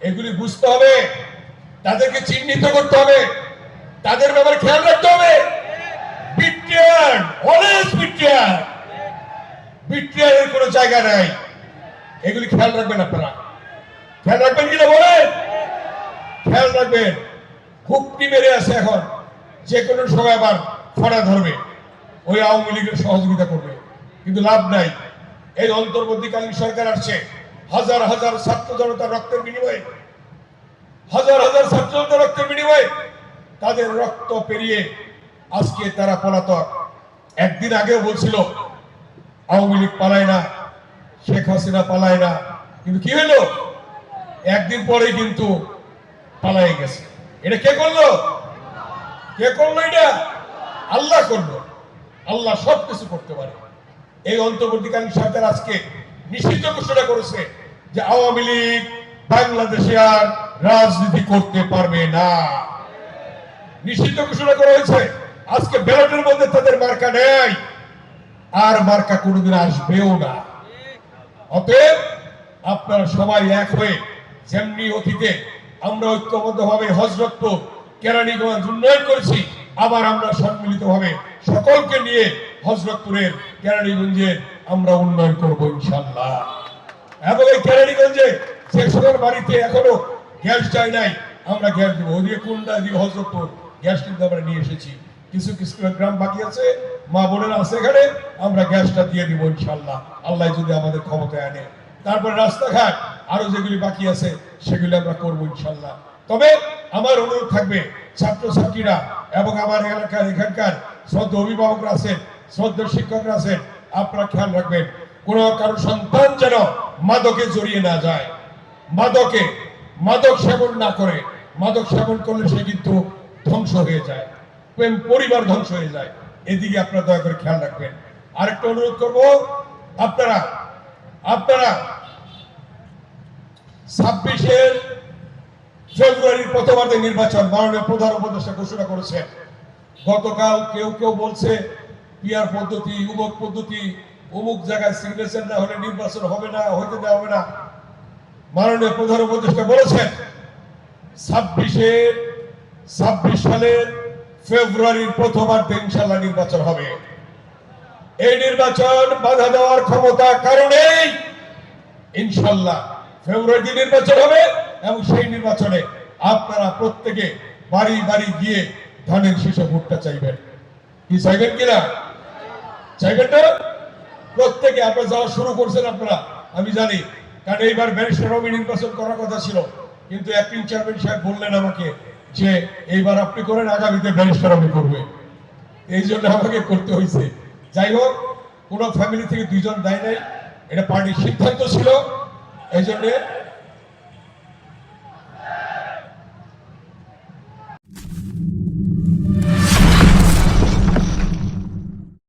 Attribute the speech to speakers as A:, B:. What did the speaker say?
A: এগুলি বুঝতে হবে। তাদেরকে চিহ্নিত করতে হবে। তাদের ব্যাপারে খেয়াল রাখতে হবে। বিট্রিয়ার অলওয়েজ বিট্রিয়ার। বিট্রিয়ারের কোনো জায়গা নাই। এগুলি খেয়াল রাখবেন আপনারা। খেয়াল রাখবেন কিনা বলেন? খেয়াল রাখবেন। হুকটি মেরে আছে এখন। যে কোনো সময় আবার ফাড়া ধরবে। ওই আওয়ামী লীগের সহযোগিতা করবে। কিন্তু লাভ নাই। এই অন্তর্বর্তীকালীন সরকার আসছে। হাজার হাজার ছাত্র জনতার রক্তের বিনিময়ে, হাজার হাজার ছাত্র জনতার রক্তের বিনিময়ে তাদের রক্ত পেরিয়ে আজকে তারা পলাতক। একদিন আগেও বলছিল, আওয়ামী লীগ পালায় না, শেখ হাসিনা পালায় না। কিন্তু কি হলো? একদিন পরেই কিন্তু পালাই গেছে। এটা কে করল? কে করল এটা? আল্লাহ করল। আল্লাহ সব কিছু করতে পারে। এই অন্তর্বর্তীকালীন সরকার আজকে নিষিদ্ধ ঘোষণা করেছে যে আওয়ামী লীগ বাংলাদেশে আর রাজনীতি করতে পারবে না। নিষিদ্ধ ঘোষণা করা হয়েছে। আজকে ব্যালটের মধ্যে তাদের মার্কা নেই। আর মার্কা কোনোদিন আসবেও না। অতএব আপনারা সবাই এক হয়ে যেমনি অতীতে আমরা ঐক্যবদ্ধ ভাবে হজরতপুর, কেরানীগঞ্জ উন্নয়ন করেছি, আবার আমরা সম্মিলিত ভাবে সকলকে নিয়ে হজরতপুরের, কেরানীগঞ্জের আমরা উন্নয়ন করব ইনশাল্লাহ এবং এই কেরানীগঞ্জে যে বাড়িতে এখনও গ্যাস যায় নাই, আমরা গ্যাস দেবো। ওদিকে কুন্ডা এদিকে হজরতপুর, গ্যাস কিন্তু আমরা নিয়ে এসেছি। কিছু কিছু গ্রাম বাকি আছে, মা বোনেরা আছে এখানে, আমরা গ্যাসটা দিয়ে দিব ইনশাল্লাহ আল্লাহ যদি আমাদের ক্ষমতায় আনে। তারপরে রাস্তাঘাট, আরও যেগুলি বাকি আছে, সেগুলি আমরা করব ইনশাল্লাহ তবে আমার অনুরোধ থাকবে, ছাত্রছাত্রীরা এবং আমার এলাকার এখানকার শ্রদ্ধ অভিভাবকরা আছেন, শ্রদ্ধ শিক্ষকরা আছেন আপনারা খেয়াল রাখবেন, কোন কারও সন্তান যেন মাদকে জড়িয়ে না যায়। মাদকে, মাদক সেবন না করে, মাদক সেবন করলে সে কিন্তু ধ্বংস হয়ে যায়, প্রেম পরিবার ধ্বংস হয়ে যায়। এদিকে আপনারা দয়া করে খেয়াল রাখবেন। আরেকটা অনুরোধ করব, আপনারা আপনারা ছাব্বিশের ফেব্রুয়ারির প্রথমার্ধে নির্বাচন মাননীয় প্রধান উপদেষ্টা ঘোষণা করেছেন। গতকাল কেউ কেউ বলছে পিয়ার পদ্ধতি, উমুক পদ্ধতি অমুক জায়গায় সিগনেচার না হলে নির্বাচন হবে না, হইতে দেওয়া হবে না। মাননীয় প্রধান উপদেষ্টা বলেছেন, ছাব্বিশে, ছাব্বিশ সালের ফেব্রুয়ারির প্রথমার্ধে ইনশাল্লাহ নির্বাচন হবে। এই নির্বাচন বাধা দেওয়ার ক্ষমতা কারণেই ইনশাল্লাহ ফেব্রুয়ারি নির্বাচন হবে এবং সেই নির্বাচনে আপনারা প্রত্যেকে বাড়ি বাড়ি গিয়ে ধানের শীষে ভোটটা চাইবেন। কি চাইবেন কিনা? না প্রত্যেকে আপনারা যাওয়া শুরু করছেন আপনারা, আমি জানি, কারণ এইবার ব্যারিস্টার রবি নির্বাচন করার কথা ছিল, কিন্তু অ্যাক্টিং চেয়ারম্যান সাহেব বললেন আমাকে যে এইবার আপনি করেন, আগামীতে ব্যারিস্টার রবি করবে। এই জন্য আমাকে করতে হয়েছে। যাই হোক, কোন ফ্যামিলি থেকে দুইজন দেয় নাই, এটা পার্টির সিদ্ধান্ত ছিল, এই জন্য